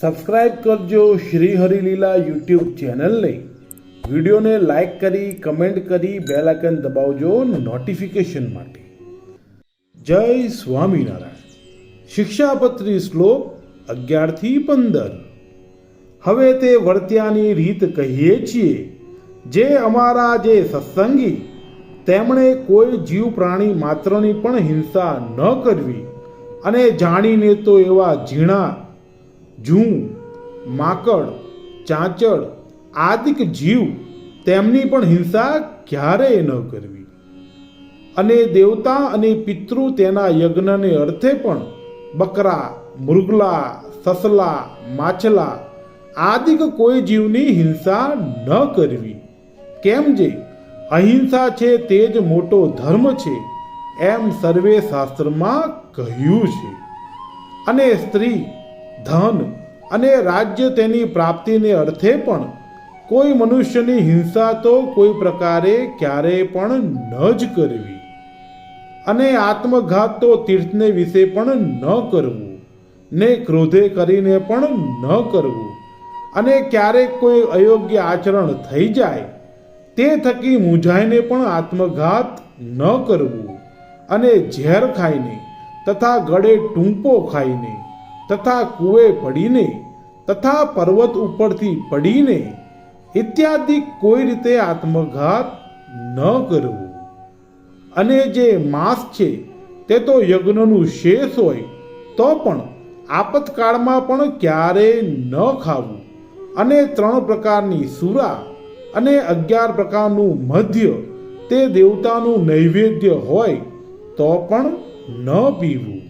Subscribe કરજો Shri Harileela YouTube ચેનલને. વિડીયોને લાઇક કરી, કમેન્ટ કરી, બેલ આઇકન દબાવજો નોટિફિકેશન માટે. જય સ્વામિનારાયણ. શિક્ષાપત્રી શ્લોક અગિયારથી પંદર. હવે તે વર્ત્યાની રીત કહીએ છીએ. જે અમારા જે સત્સંગી, તેમણે કોઈ જીવ પ્રાણી માત્રની પણ હિંસા ન કરવી. અને જાણીને તો એવા ઝીણા જૂ માકડ, ચાંચડ આદિક જીવ તેમની પણ હિંસા ક્યારેય ન કરવી. અને દેવતા અને પિતૃ તેના યજ્ઞને અર્થે પણ બકરા, મૃગલા, સસલા, માછલા આદિક કોઈ જીવની હિંસા ન કરવી. કેમ જે અહિંસા છે તે જ મોટો ધર્મ છે એમ સર્વે શાસ્ત્રમાં કહ્યું છે. અને સ્ત્રી ધન અને રાજ્ય તેની પ્રાપ્તિને અર્થે પણ કોઈ મનુષ્યની હિંસા તો કોઈ પ્રકારે ક્યારેય પણ ન જ કરવી. અને આત્મઘાત તો તીર્થને વિશે પણ ન કરવું, ને ક્રોધે કરીને પણ ન કરવું. અને ક્યારેક કોઈ અયોગ્ય આચરણ થઈ જાય, તે થકી મૂંઝાઈને પણ આત્મઘાત ન કરવું. અને ઝેર ખાઈને તથા ગળે ટૂંપો ખાઈને તથા કૂવે પડીને, તથા પર્વત ઉપરથી પડીને, ઇત્યાદિ કોઈ રીતે આત્મઘાત ન કરવું. અને જે માંસ છે, તે તો યજ્ઞનું શેષ હોય, તો પણ આપતકાળમાં પણ ક્યારેય ન ખાવું. અને ત્રણ પ્રકારની સુરા અને અગિયાર પ્રકારનું મધ્ય, તે દેવતાનું નૈવેદ્ય હોય, તો પણ ન પીવું.